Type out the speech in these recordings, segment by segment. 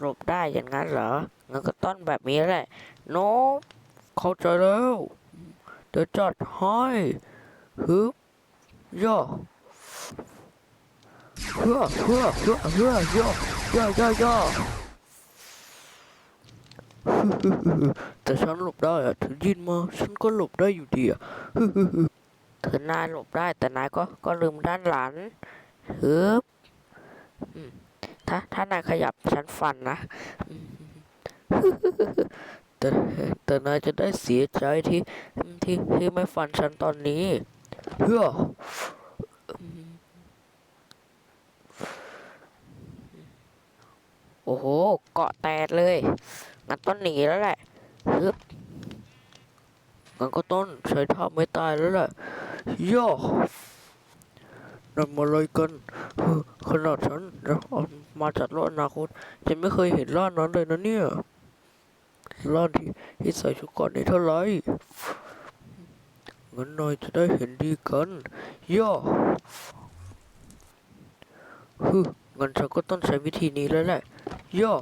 หลบได้อย่างนั้นเหรองั้นก็ต้นแบบนี้แหละ โนบเข้าใจแล้วเดี๋ยวจัดให้ฮึบย่อเฮือเฮือเฮือเฮือย่อย่อย่อย่อแต่ฉันหลบได้อะถึงยินมาฉันก็หลบได้อยู่ดีอะถึงนายหลบได้แต่นายก็ก็ลืมด้านหลังฮึบอืม ถ้าถ้านายขยับฉันฟันนะอืมแต่แต่นายจะได้เสียใจที่ที่ที่ไม่ฟันฉันตอนนี้เฮ้ออืมโอ้โห เกาะแตกเลย งั้นต้นหนีแล้วแหละฮึบงั้นก็ต้นใช้ท่าไม่ตายแล้วแหละย่อ นั่นมาเลยกันเฮ้อขนาดฉันนะเอามาจากโลกอนาคตฉันไม่เคยเห็นร่างนั้นเลยนะเนี่ยร่างที่ที่ใส่ชุดก่อนนี้เท่าไหร่งั้นนายจะได้เห็นดีกันย่อฮึงั้นฉันก็ต้องใช้วิธีนี้แล้วแหละย่อ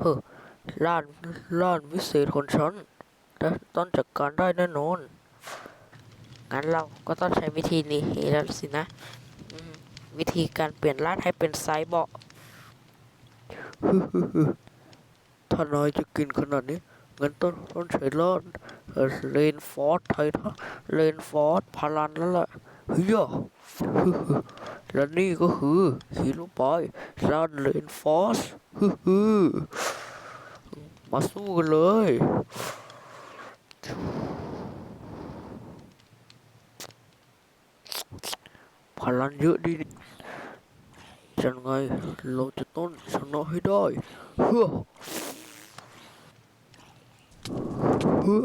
เฮ้อล้านล้านวิเศษของฉันแต่ต้องจัดการได้แน่นอน งั้นเราก็ต้องใช้วิธีนี้แล้วสินะ วิธีการเปลี่ยนร่างให้เป็นไซบอร์กถ้านายจะกินขนาดนี้งั้นต้องต้องใช้รอดเลนฟอร์ดไททัเลนฟอร์ดพลันแล้วล่ะเฮ้ยและนี่ก็คือฮีโร่บอยรานเลนฟอร์สมาสู้กันเลย พลังเยอะดีจังไงเราจะต้องชนะให้ได้เฮ้อเฮ้อ